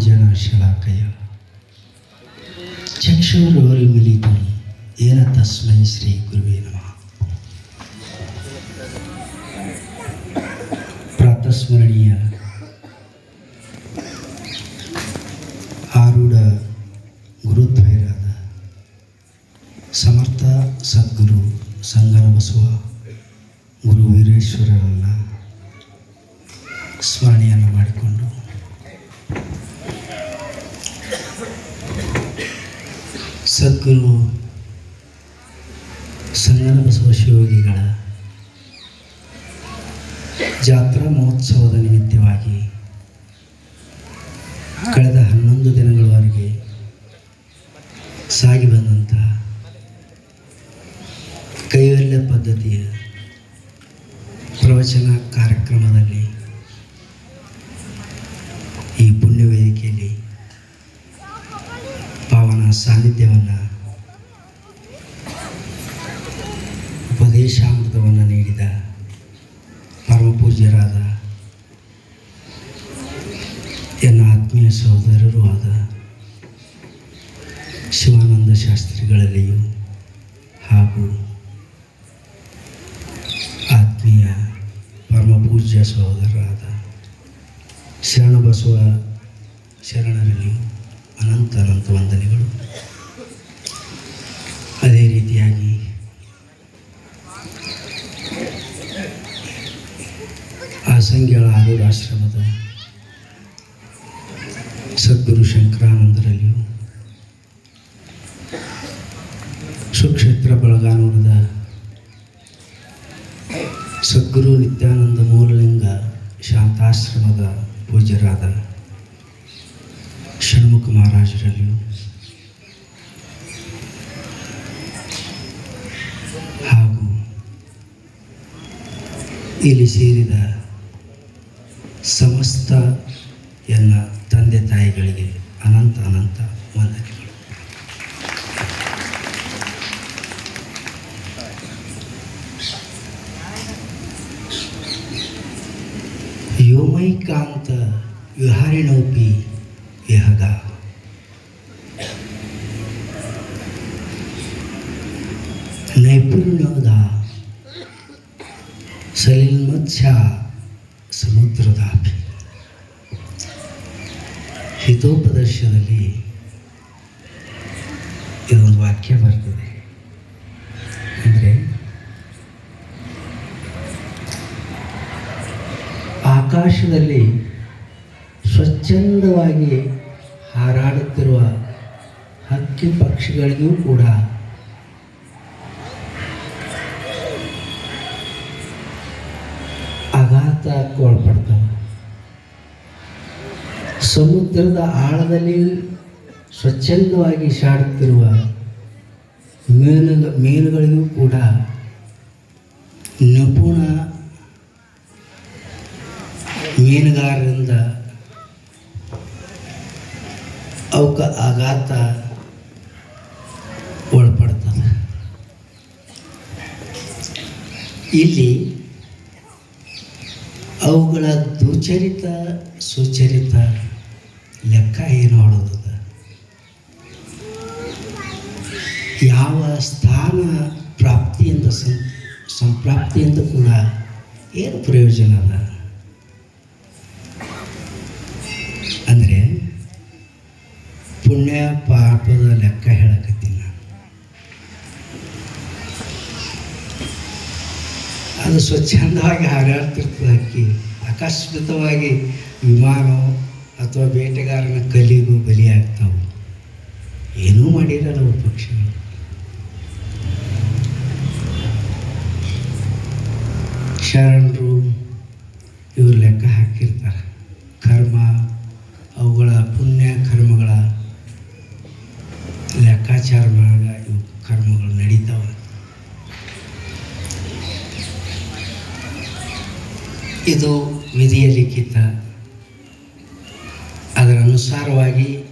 ಜನ ಶಲಾಕಯ ಚಕ್ಷುರವರು ಮಿಲಿತು ಏನ ತಸ್ಮೈ ಶ್ರೀ ಗುರುವೇ ನಮಃ. ಪ್ರಾತಸ್ಮರಣೀಯ ಆರೂಢ ಗುರುದ್ವೈರಾದ ಸಮರ್ಥ ಸದ್ಗುರು ಸಂಗನ ಬಸವ ಗುರು ವೀರೇಶ್ವರರನ್ನು ಸ್ಮರಣೆಯನ್ನು ಮಾಡಿಕೊಂಡು ಸದ್ಗುರು ಸಂಗನ ಬಸವ ಶಿವಯೋಗಿಗಳ ಜಾತ್ರಾ ಮಹೋತ್ಸವದ ನಿಮಿತ್ತವಾಗಿ ಕಳೆದ ಹನ್ನೊಂದು ದಿನಗಳವರೆಗೆ ಸಾಗಿ ಬಂದಂತಹ ಕೈವಲ್ಯ ಪದ್ಧತಿಯ ಪ್ರವಚನ ಕಾರ್ಯಕ್ರಮದಲ್ಲಿ ಈ ಪುಣ್ಯ ವೇದಿಕೆಯಲ್ಲಿ ಪಾವನ ಸಾನ್ನಿಧ್ಯವನ್ನು, ಉಪದೇಶಾಮೃತವನ್ನು ನೀಡಿದ ಪರಮ ಪೂಜ್ಯರಾದ ಎಲ್ಲ ಆತ್ಮೀಯ ಸಹೋದರರೂ ಆದ ಶಿವಾನಂದ ಶಾಸ್ತ್ರಿಗಳಲ್ಲಿಯೂ ಹಾಗೂ ಆತ್ಮೀಯ ಪರಮ ಪೂಜ್ಯ ಸಹೋದರರಾದ ಶರಣಬಸವ ಶರಣರಲ್ಲಿಯೂ ಅನಂತ ಅನಂತ ವಂದನೆಗಳು ಅದೇ ರೀತಿಯಾಗಿ ಆಸಂಗ್ಯಳ ಆರೂಢಾಶ್ರಮದ ಸದ್ಗುರು ಶಂಕರಾನಂದರಲ್ಲಿಯೂ ಸುಕ್ಷೇತ್ರ ಬಳಗಾನೂರದ ಸದ್ಗುರು ನಿತ್ಯಾನಂದ ಮೂಲಲಿಂಗ ಶಾಂತಾಶ್ರಮದ ಪೂಜ್ಯರಾದ ಷಣ್ಮುಖ ಮಹಾರಾಜರಲ್ಲಿಯೂ ಹಾಗೂ ಇಲ್ಲಿ ಸೇರಿದ ಸಮಸ್ತ ಎಲ್ಲ ತಂದೆ ತಾಯಿಗಳಿಗೆ ಅನಂತ ಅನಂತ ವಂದನೆಗಳು ಯೋಮೈಕಾಂತ ವಿಹಾರಿಣೋಪಿ ವಿಹಗ ನೈಪುಣ್ಯದ ಸಲಿಲ್ಮತ್ಸ್ಯ ಸಮುದ್ರದಾಪಿ ಹಿತೋಪದರ್ಶದಲ್ಲಿ ಇದೊಂದು ವಾಕ್ಯ ಬರ್ತದೆ. ಅಂದರೆ ಆಕಾಶದಲ್ಲಿ ಸ್ವಚ್ಛಂದವಾಗಿ ಹಾರಾಡುತ್ತಿರುವ ಹಕ್ಕಿ ಪಕ್ಷಿಗಳಿಗೂ ಕೂಡ ಆಘಾತಕ್ಕೆ ಒಳಪಡ್ತವೆ ಸಮುದ್ರದ ಆಳದಲ್ಲಿ ಸ್ವಚ್ಛಂದವಾಗಿ ಶಾಡುತ್ತಿರುವ ಮೀನು ಮೀನುಗಳಿಗೂ ಕೂಡ ನಿಪುಣ ಮೀನುಗಾರರಿಂದ ಅವಕ್ಕೆ ಆಘಾತ ಒಳಪಡ್ತದೆ. ಇಲ್ಲಿ ಅವುಗಳ ದುಚರಿತ ಸುಚರಿತ ಲೆಕ್ಕ ಏನು ಮಾಡೋದದ ಯಾವ ಸ್ಥಾನ ಪ್ರಾಪ್ತಿಯಿಂದ ಸಂ, ಸಂಪ್ರಾಪ್ತಿಯಿಂದ ಕೂಡ ಏನು ಪ್ರಯೋಜನ ಅದ? ಅಂದರೆ ಪುಣ್ಯ ಪಾಪದ ಲೆಕ್ಕ ಸ್ವಚ್ಛಂದವಾಗಿ ಹಾರಾಡ್ತಿರ್ತದೆ ಹಕ್ಕಿ ಅಕಸ್ಮಿತವಾಗಿ ವಿಮಾನ ಅಥವಾ ಬೇಟೆಗಾರನ ಕಲಿಗೂ ಬಲಿಯಾಗ್ತಾವೆ. ಏನೂ ಮಾಡಿರಲ್ಲ ಅವು ಪಕ್ಷಿಗಳು ಶರಣರು ಇವ್ರು ಇದು ವಿಧಿಯ ಲಿಖಿತ. ಅದರ ಅನುಸಾರವಾಗಿ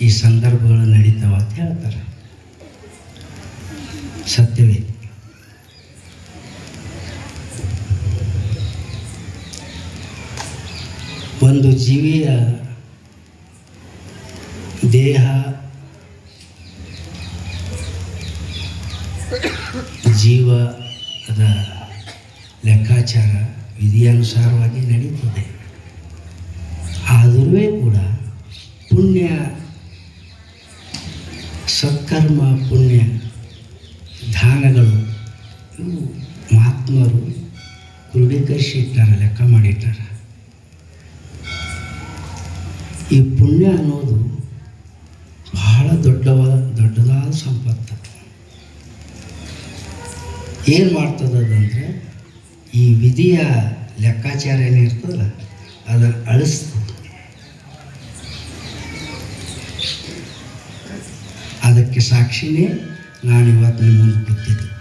ಈ ಸಂದರ್ಭಗಳು ನಡೀತಾವ ಅಂತ ಹೇಳ್ತಾರೆ. ಸತ್ಯವೇ. ಒಂದು ಜೀವಿಯ ದೇಹ ಜೀವದ ಲೆಕ್ಕಾಚಾರ. ವಿಧಿಯನುಸಾರವಾಗಿ ನಡೀತದೆ. ಆದರೂ ಕೂಡ ಪುಣ್ಯ, ಸತ್ಕರ್ಮ, ಪುಣ್ಯ ದಾನಗಳು ಇವು ಮಹಾತ್ಮರು ಕ್ರೋಢೀಕರಿಸಿ ಇಟ್ಟಾರ ಲೆಕ್ಕ ಮಾಡಿಟ್ಟಾರ. ಈ ಪುಣ್ಯ ಅನ್ನೋದು ಬಹಳ ದೊಡ್ಡವಾದ ದೊಡ್ಡದಾದ ಸಂಪತ್ತು. ಏನು ಮಾಡ್ತದಂದರೆ ಈ ವಿಧಿಯ ಲೆಕ್ಕಾಚಾರ ಏನಿರ್ತದಲ್ಲ ಅದನ್ನು ಅಳಿಸ್ತದೆ ಅದಕ್ಕೆ ಸಾಕ್ಷಿನೇ ನಾನು ಇವತ್ತು ನಿಮ್ಮ ಮುಂದೆ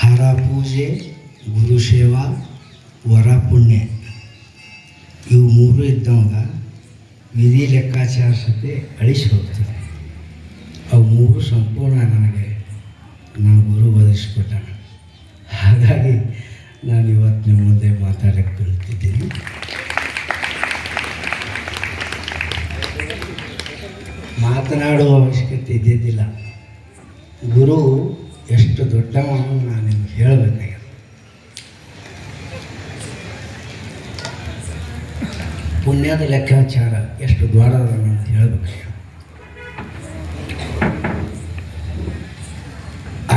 ಹರ ಪೂಜೆ, ಗುರು ಸೇವಾ, ವರ ಪುಣ್ಯ. ಇವು ಮೂರು ಇದ್ದವಾಗ ವಿಧಿ ಲೆಕ್ಕಾಚಾರ ಸತೆ ಅಳಿಸಿ ಹೋಗ್ತದೆ. ಅವು ಮೂರು ಸಂಪೂರ್ಣ ನನಗೆ ನನ್ನ ಗುರು ಒದಗಿಸ್ಕೊಟ್ಟಾನ ಹಾಗಾಗಿ ನಾನು ಇವತ್ತು ನಿಮ್ಮ ಮುಂದೆ ಮಾತಾಡಕ್ಕೆ ಬರುತ್ತಿದ್ದೀನಿ. ಮಾತನಾಡುವ ಅವಶ್ಯಕತೆ ಇದ್ದಿದ್ದಿಲ್ಲ. ಗುರು ಎಷ್ಟು ದೊಡ್ಡವನು ನಾನು ನಿಮ್ಗೆ ಹೇಳಬೇಕಾಗಿದೆ. ಪುಣ್ಯದ ಲೆಕ್ಕಾಚಾರ ಎಷ್ಟು ದೊಡ್ಡದ ಅಂತ ಹೇಳಬೇಕಾಗಿದೆ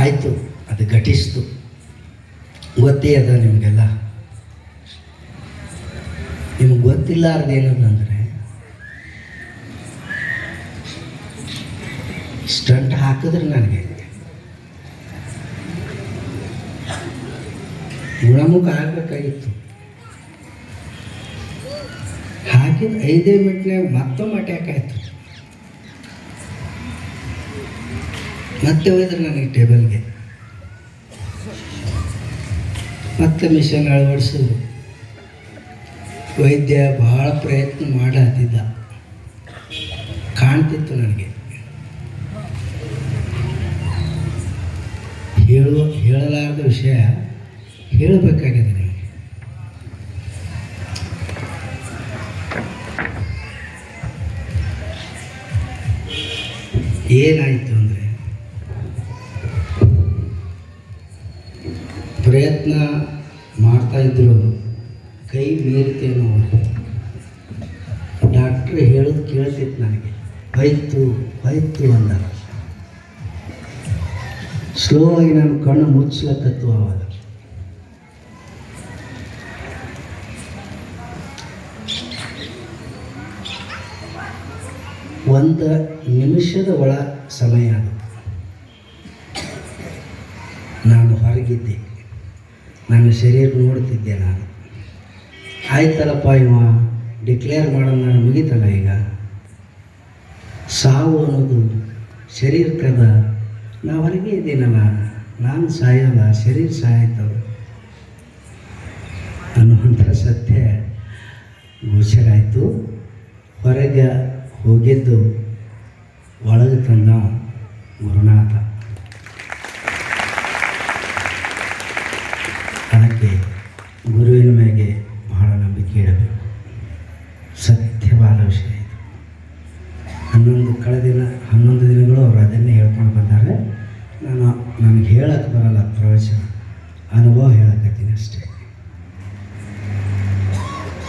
ಆಯಿತು ಘಟಿಸ್ತು ಗೊತ್ತೇ ಅದ ನಿಮಗೆಲ್ಲ? ನಿಮ್ಗೆ ಗೊತ್ತಿಲ್ಲಾರ್ದೇನದಂದರೆ ಸ್ಟಂಟ್ ಹಾಕಿದ್ರೆ ನನಗೆ. ಗುಣಮುಖ ಆಗಬೇಕಾಗಿತ್ತು. ಹಾಕಿದ ಐದೇ ಮಿನಿಟ್ನಾಗ ಮತ್ತೊಮ್ಮೆ ಅಟ್ಯಾಕ್ ಆಯಿತು. ಮತ್ತೆ ಹೋದ್ರೆ ನನಗೆ ಟೇಬಲ್ಗೆ ಮತ್ತೆ ಮಿಷನ್ ಅಳವಡಿಸಿದ್ರು. ವೈದ್ಯ ಬಹಳ ಪ್ರಯತ್ನ ಮಾಡತ್ತಿದ್ದ. ಕಾಣ್ತಿತ್ತು ನನಗೆ. ಹೇಳುವ, ಹೇಳಲಾರದ ವಿಷಯ ಹೇಳಬೇಕಾಗಿದೆ ನನಗೆ. ಏನಾಯಿತು ಅಂದರೆ ಪ್ರಯತ್ನ ಮಾಡ್ತಾ ಇದ್ರು ಕೈ ಮೀರ್ತೇನೋ ಡಾಕ್ಟ್ರ್ ಹೇಳೋದು ಕೇಳ್ತಿತ್ತು ನನಗೆ. ಹೋಯ್ತು ಹೋಯ್ತು ಅಂದ. ಸ್ಲೋ ಆಗಿ ನಾನು ಕಣ್ಣು ಮುಚ್ಚಲಕ್ಕತ್ತು ಅವಾಗ ಒಂದು ನಿಮಿಷದ ಒಳ ಸಮಯ ಅದು. ನಾನು ಹೊರಗಿದ್ದೆ. ನನ್ನ ಶರೀರ ನೋಡ್ತಿದ್ದೆ ನಾನು. ಆಯ್ತಲ್ಲಪ್ಪ ಇವ ಡಿಕ್ಲೇರ್ ಮಾಡೋದು ನಾನು ಮುಗಿತಲ್ಲ ಈಗ? ಸಾವು ಅನ್ನೋದು ಶರೀರಕ್ಕದ, ನಾ ಹೊರಗೆ ಇದ್ದೀನಲ್ಲ, ನಾನು ಸಾಯಲ್ಲ, ಶರೀರ ಸಾಯ್ತವ ಅನ್ನುವಂಥ ಸತ್ಯ ಗೋಚರಾಯಿತು ಹೊರಗೆ ಹೋಗಿದ್ದು ಒಳಗೆ ತಂದ ಗುರುನಾಥ. ಗುರುವಿನ ಮೇಲೆ ಬಹಳ ನಂಬಿಕೆ ಇಡಬೇಕು. ಸತ್ಯವಾದ ವಿಷಯ ಇದು. ಹನ್ನೊಂದು ಕಳೆದಿನ ಹನ್ನೊಂದು ದಿನಗಳು ಅವರು ಅದನ್ನೇ ಹೇಳ್ಕೊಂಡು ಬಂದಾರೆ. ನಾನು, ನನಗೆ ಹೇಳಕ್ಕೆ ಬರಲ್ಲ ಪ್ರವಚನ. ಅನುಭವ ಹೇಳಕತ್ತೀನಿ ಅಷ್ಟೇ.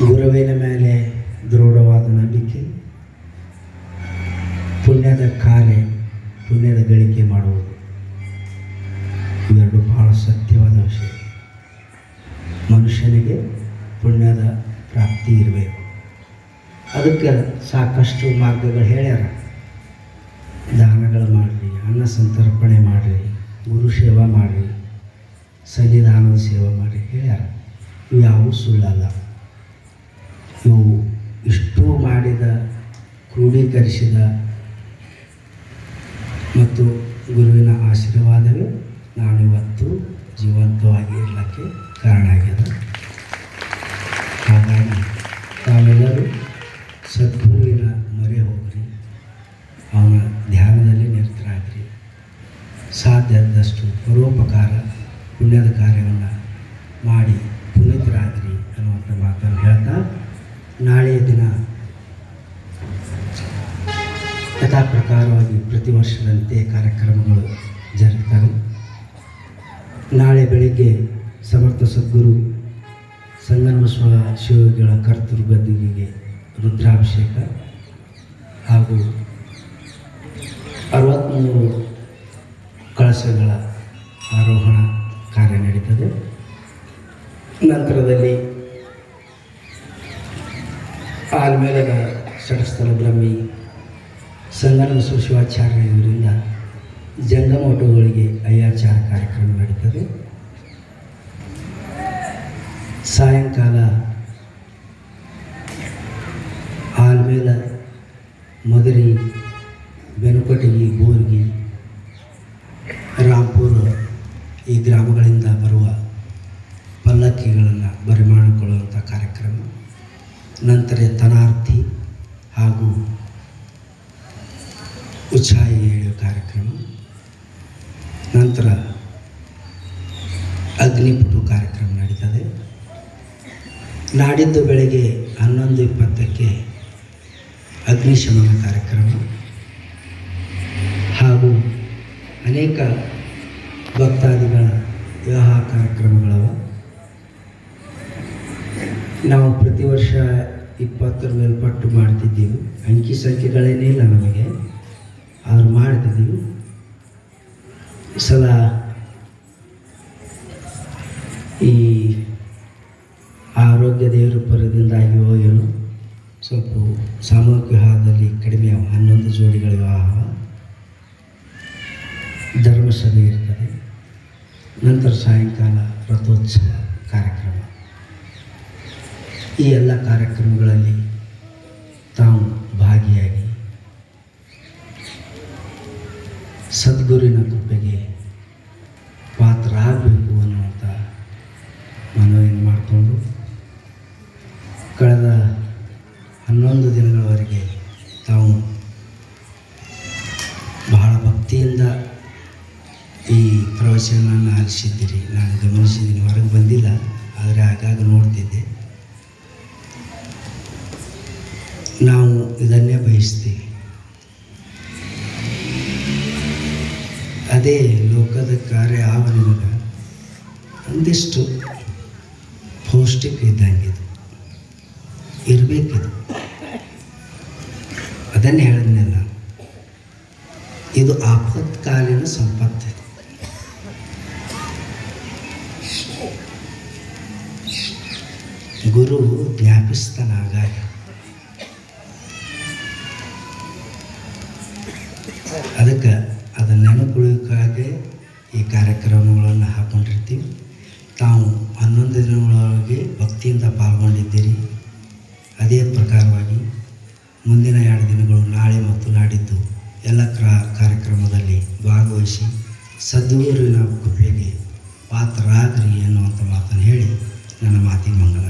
ಗುರುವಿನ ಮೇಲೆ ದೃಢವಾದ ನಂಬಿಕೆ ಅದಕ್ಕೆ ಸಾಕಷ್ಟು ಮಾರ್ಗಗಳು ಹೇಳ್ಯಾರ. ದಾನಗಳು ಮಾಡಿರಿ ಅನ್ನ ಸಂತರ್ಪಣೆ ಮಾಡಿರಿ ಗುರು ಸೇವಾ ಮಾಡಿರಿ ಸನ್ನಿಧಾನದ ಸೇವೆ ಮಾಡಿ ಹೇಳ್ಯಾರ. ಇವು ಯಾವುವು ಸುಳ್ಳಲ್ಲ. ಇವು ಇಷ್ಟು ಮಾಡಿದ, ಕ್ರೋಢೀಕರಿಸಿದ ಮತ್ತು ಗುರುವಿನ ಆಶೀರ್ವಾದವೇ ನಾನಿವತ್ತು ಜೀವಂತವಾಗಿ ಇರಲಿಕ್ಕೆ ಕಾರಣ ಆಗ್ಯದ. ಪುಣ್ಯದ ಕಾರ್ಯವನ್ನು ಮಾಡಿ ಪುನೀತರಾಗ್ರಿ ಅನ್ನುವಂಥ ಮಾತನ್ನು ಹೇಳ್ತಾ ನಾಳೆಯ ದಿನ ಯಥಾ ಪ್ರಕಾರವಾಗಿ ಪ್ರತಿ ವರ್ಷದಂತೆ ಕಾರ್ಯಕ್ರಮಗಳು ಜರುಗ್ತವೆ. ನಾಳೆ ಬೆಳಗ್ಗೆ ಸಮರ್ಥ ಸದ್ಗುರು ಸಂಗಮಸ್ವ ಶಿವಗಳ ಕರ್ತೃ ಗದ್ದಿಗೆಗೆ ರುದ್ರಾಭಿಷೇಕ ಹಾಗೂ ಅರವತ್ತ್ಮೂರು ಕಳಶಗಳ ಆರೋಹಣ ಕಾರ್ಯ ನಡೀತದೆ. ನಂತರದಲ್ಲಿ ಆಲ್ಮೇಲದ ಷಟಸ್ಥಲ ಬ್ರಹ್ಮಿ ಸಂಗಮ ಸುಶಿವಾಚಾರ್ಯ ಇವರಿಂದ ಜಂಗಮೋಟುಗಳಿಗೆ ಅಯ್ಯಾಚಾರ ಕಾರ್ಯಕ್ರಮ ನಡೀತದೆ. ಸಾಯಂಕಾಲ ಆಲ್ಮೇಲ ಮದರಿ, ಬೆನುಕಟಗಿ, ಬೋರ್ಗಿ ರಾಂಪುರ ಈ ಗ್ರಾಮಗಳಿಂದ ಬರುವ ಪಲ್ಲಕ್ಕಿಗಳನ್ನು ಬರಿಮಾಡಿಕೊಳ್ಳುವಂಥ ಕಾರ್ಯಕ್ರಮ. ನಂತರ ತನಾರ್ಥಿ ಹಾಗೂ ಉಚ್ಛಾಯಿ ಹೇಳುವ ಕಾರ್ಯಕ್ರಮ. ನಂತರ ಅಗ್ನಿಪುಟು ಕಾರ್ಯಕ್ರಮ ನಡೀತದೆ. ನಾಡಿದ್ದು ಬೆಳಗ್ಗೆ ಹನ್ನೊಂದು ಇಪ್ಪತ್ತಕ್ಕೆ ಅಗ್ನಿಶಮನ ಕಾರ್ಯಕ್ರಮ ಹಾಗೂ ಅನೇಕ ಭಕ್ತಾದಿಗಳ ವಿವಾಹ ಕಾರ್ಯಕ್ರಮಗಳವ. ನಾವು ಪ್ರತಿ ವರ್ಷ ಇಪ್ಪತ್ತರ ಮೇಲ್ಪಟ್ಟು ಮಾಡ್ತಿದ್ದೀವಿ. ಅಂಕಿ ಸಂಖ್ಯೆಗಳೇನೇ ಇಲ್ಲ ನಮಗೆ. ಆದರೂ ಮಾಡ್ತಿದ್ದೀವಿ. ಈ ಸಲ ಈ ಆರೋಗ್ಯ ದೇವರ ಪರದಿಂದಾಗಿಯೋ ಏನು ಸ್ವಲ್ಪ ಸಾಮೂಹಿಕ ವಿವಾಹದಲ್ಲಿ ಕಡಿಮೆ ಹನ್ನೊಂದು ಜೋಡಿಗಳ ವಿವಾಹ ಧರ್ಮಸಭೆ ಇರ್ತದೆ. ನಂತರ ಸಾಯಂಕಾಲ ರಥೋತ್ಸವ ಕಾರ್ಯಕ್ರಮ. ಈ ಎಲ್ಲ ಕಾರ್ಯಕ್ರಮಗಳಲ್ಲಿ ತಾವು ಭಾಗಿಯಾಗಿ ಸದ್ಗುರಿನ ಕೃಪೆಗೆ ಪಾತ್ರರಾಗಬೇಕು ಅನ್ನುವಂಥ ಮನವಿಯನ್ನು ಮಾಡಿಕೊಂಡು ಕಳೆದ ಹನ್ನೊಂದು ದಿನಗಳವರೆಗೆ ತಾವು ಬಹಳ ಭಕ್ತಿಯಿಂದ ಪ್ರವಚನವನ್ನು ಆಲಿಸಿದ್ದೀರಿ ನಾನು ಗಮನಿಸಿದ್ದೀನಿ. ಹೊರಗೆ ಬಂದಿಲ್ಲ. ಆದರೆ ಆಗಾಗ ನೋಡ್ತಿದ್ದೆ. ನಾವು ಇದನ್ನೇ ಬಯಸ್ತೀವಿ. ಅದೇ ಲೋಕದ ಕಾರ್ಯ ಆವರಣದ ಒಂದಿಷ್ಟು ಪೌಷ್ಟಿಕ ಇದ್ದಂಗಿದೆ ಇರಬೇಕಿದು. ಅದನ್ನೇ ಹೇಳಿದ್ನಲ್ಲ. ಇದು ಆಪತ್ಕಾಲೀನ ಸಂಪತ್ತು ಗುರು ಜ್ಞಾಪಿಸ್ತಾನಾಗ ಅದಕ್ಕೆ ಅದನ್ನು ನೆನಪುಳಿಯೋಕ್ಕಾಗಿ ಈ ಕಾರ್ಯಕ್ರಮಗಳನ್ನು ಹಾಕ್ಕೊಂಡಿರ್ತೀವಿ ತಾವು ಹನ್ನೊಂದು ದಿನಗಳೊಳಗೆ ಭಕ್ತಿಯಿಂದ ಪಾಲ್ಗೊಂಡಿದ್ದೀರಿ. ಅದೇ ಪ್ರಕಾರವಾಗಿ ಮುಂದಿನ ಎರಡು ದಿನಗಳು ನಾಳೆ ಮತ್ತು ನಾಡಿದ್ದು ಎಲ್ಲ ಕ್ರಾ ಕಾರ್ಯಕ್ರಮದಲ್ಲಿ ಭಾಗವಹಿಸಿ ಸದ್ಗುರುವಿನ ಕೃಪೆಗೆ ಪಾತ್ರರಾಗ್ರಿ ಎನ್ನುವಂಥ ಮಾತನ್ನು ಹೇಳಿ ನನ್ನ ಮಾತಿಗೆ ಮಂಗಲ